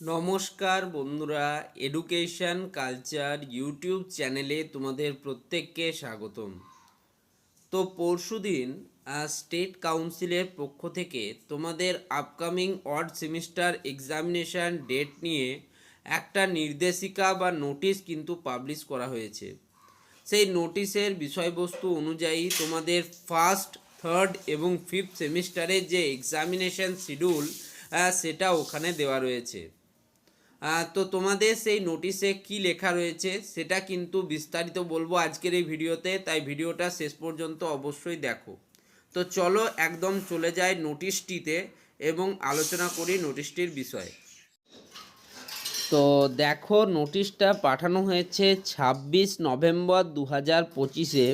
নমস্কার বন্ধুরা education culture YouTube চ্যানেলে তোমাদের প্রত্যেককে স্বাগতম। তো পরশুদিন স্টেট কাউন্সিলের পক্ষ থেকে তোমাদের upcoming odd semester examination date নিয়ে একটা নির্দেশিকা বা নোটিশ কিন্তু পাবলিশ করা হয়েছে। সেই নোটিশের বিষয়বস্তু অনুযায়ী তোমাদের ফার্স্ট থার্ড এবং ফিফথ সেমিস্টারের যে এক্সামিনেশন শিডিউল সেটা ওখানে দেওয়া রয়েছে। তো তোমাদের সেই নোটিশে কি লেখা রয়েছে সেটা কিন্তু বিস্তারিত বলব আজকের এই ভিডিওতে, তাই ভিডিওটা শেষ পর্যন্ত অবশ্যই দেখো। তো চলো একদম চলে যাই নোটিশটিতে এবং আলোচনা করি নোটিশটির বিষয়ে। তো দেখো নোটিশটা পাঠানো হয়েছে ছাব্বিশ নভেম্বর দু হাজার পঁচিশে,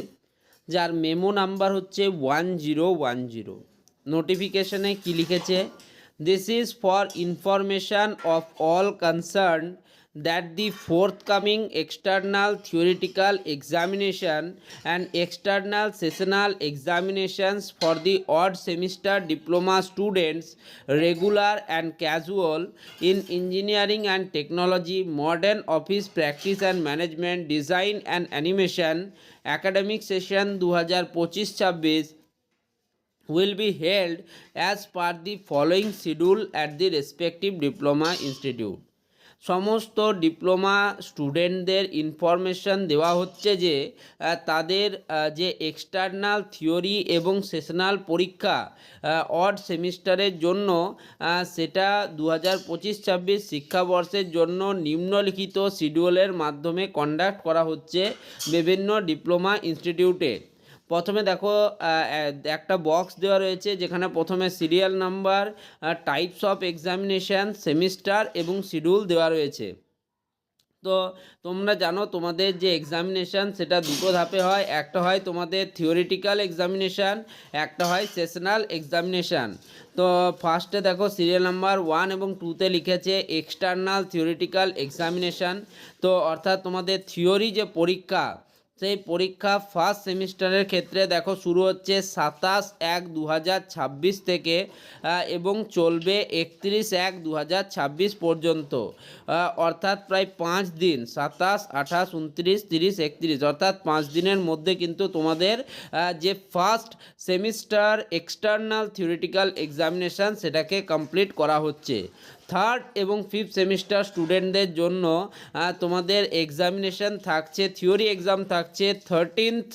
যার মেমো নাম্বার হচ্ছে ওয়ান জিরো ওয়ান জিরো নোটিফিকেশনে কী লিখেছে? This is for information of all concerned that the forthcoming external theoretical examination and external sessional examinations for the odd semester diploma students regular and casual in engineering and technology modern office practice and management design and animation academic session 2025 26 will be held as per the following schedule at the respective diploma institute. সমস্ত diploma স্টুডেন্টদের information দেওয়া হচ্ছে যে তাদের যে external theory এবং sessional পরীক্ষা odd সেমিস্টারের জন্য সেটা দু হাজার পঁচিশ ছাব্বিশ শিক্ষাবর্ষের জন্য নিম্নলিখিত শিডিউলের মাধ্যমে কন্ডাক্ট করা হচ্ছে বিভিন্ন ডিপ্লোমা ইনস্টিটিউটে প্রথমে দেখো একটা বক্স দেওয়া রয়েছে যেখানে প্রথমে serial number types of examination semester এবং শিডিউল দেওয়া রয়েছে। তো তোমরা জানো তোমাদের যে এক্সামিনেশান সেটা দুটো ধাপে হয়। একটা হয় তোমাদের থিওরিটিক্যাল এক্সামিনেশান একটা হয় সেশনাল এক্সামিনেশান তো ফার্স্টে দেখো সিরিয়াল নাম্বার ওয়ান এবং টুতে লিখেছে এক্সটার্নাল থিওরিটিক্যাল এক্সামিনেশান তো অর্থাৎ তোমাদের থিওরি যে পরীক্ষা সেই পরীক্ষা ফার্স্ট সেমিস্টারের ক্ষেত্রে দেখো শুরু হচ্ছে সাতাশ এক দু থেকে এবং চলবে একত্রিশ এক দু পর্যন্ত। অর্থাৎ প্রায় পাঁচ দিন, সাতাশ, আঠাশ, উনত্রিশ, তিরিশ, একত্রিশ। অর্থাৎ পাঁচ দিনের মধ্যে কিন্তু তোমাদের যে first semester external theoretical examination সেটাকে কমপ্লিট করা হচ্ছে। থার্ড এবং ফিফথ সেমিস্টার স্টুডেন্টদের জন্য তোমাদের এক্সামিনেশন থাকছে থিওরি এক্সাম থাকছে থার্টিনথ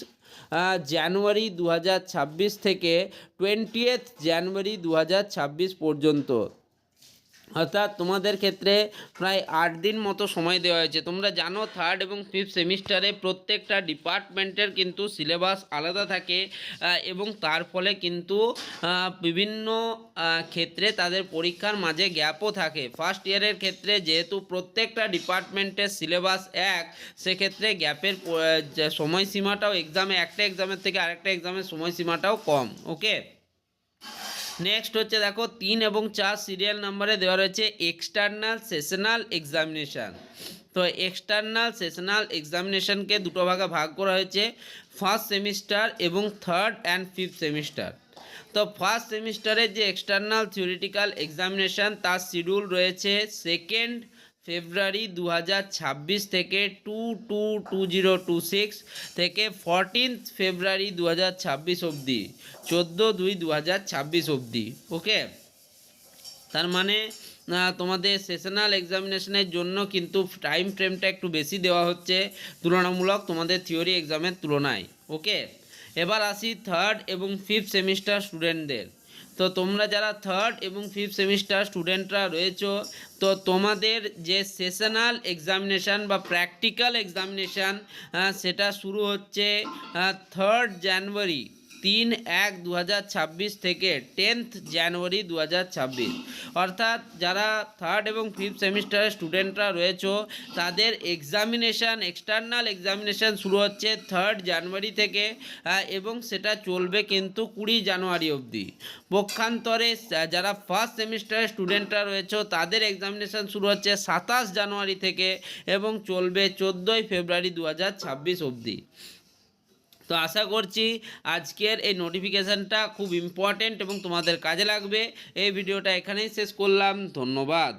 জানুয়ারি দু হাজার ছাব্বিশ থেকে টোয়েন্টিয়েথ জানুয়ারি দু হাজার ছাব্বিশ পর্যন্ত। অর্থাৎ তোমাদের ক্ষেত্রে প্রায় আট দিন মতো সময় দেওয়া হয়েছে। তোমরা জানো থার্ড এবং ফিফথ সেমিস্টারে প্রত্যেকটা ডিপার্টমেন্টের কিন্তু সিলেবাস আলাদা থাকে এবং তার ফলে কিন্তু বিভিন্ন ক্ষেত্রে তাদের পরীক্ষার মাঝে গ্যাপও থাকে। ফার্স্ট ইয়ারের ক্ষেত্রে যেহেতু প্রত্যেকটা ডিপার্টমেন্টের সিলেবাস এক, সেক্ষেত্রে গ্যাপের সময়সীমাটাও এক্সামে একটা এক্সামের থেকে আরেকটা এক্সামের সময়সীমাটাও কম ওকে নেক্সট হচ্ছে দেখো তিন এবং চার সিরিয়াল নাম্বারে দেওয়া রয়েছে এক্সটার্নাল সেশনাল এক্সামিনেশান তো এক্সটার্নাল সেশনাল এক্সামিনেশানকে দুটো ভাগে ভাগ করা হয়েছে ফার্স্ট সেমিস্টার এবং থার্ড অ্যান্ড ফিফথ সেমিস্টার তো ফার্স্ট সেমিস্টারের যে এক্সটার্নাল থিওরিটিক্যাল এক্সামিনেশান তার শিডিউল রয়েছে সেকেন্ড ফেব্রুয়ারি দু হাজার ছাব্বিশ থেকে two two two zero two six থেকে ফরটিন্থ ফেব্রুয়ারি দু হাজার ছাব্বিশ অবধি, চোদ্দ দুই দু হাজার ছাব্বিশ অবধি, ওকে? তার মানে তোমাদের সেশনাল এক্সামিনেশনের জন্য কিন্তু টাইম ফ্রেমটা একটু বেশি দেওয়া হচ্ছে, তুলনামূলক তোমাদের থিওরি এক্সামের তুলনায়, ওকে? এবার আসি থার্ড এবং ফিফথ সেমিস্টার স্টুডেন্টদের তো তোমরা যারা থার্ড এবং ফিফথ সেমিস্টার স্টুডেন্টরা রয়েছো, তো তোমাদের যে সেশনাল এক্সামিনেশান বা প্র্যাকটিক্যাল এক্সামিনেশান সেটা শুরু হচ্ছে থার্ড জানুয়ারি তিন এক দু থেকে টেন্থ জানুয়ারি দু হাজার ছাব্বিশ। অর্থাৎ যারা থার্ড এবং ফিফথ সেমিস্টারের স্টুডেন্টরা রয়েছে, তাদের এক্সামিনেশান এক্সটার্নাল এক্সামিনেশান শুরু হচ্ছে থার্ড জানুয়ারি থেকে এবং সেটা চলবে কিন্তু কুড়ি জানুয়ারি অবধি। পক্ষান্তরে যারা ফার্স্ট সেমিস্টারের স্টুডেন্টরা রয়েছে, তাদের এক্সামিনেশান শুরু হচ্ছে সাতাশ জানুয়ারি থেকে, এবং চলবে চোদ্দোই ফেব্রুয়ারি দু হাজার ছাব্বিশ অবধি। তো আশা করছি আজকের এই নোটিফিকেশানটা খুব ইম্পর্ট্যান্ট এবং তোমাদের কাজে লাগবে। এই ভিডিওটা এখানেই শেষ করলাম। ধন্যবাদ।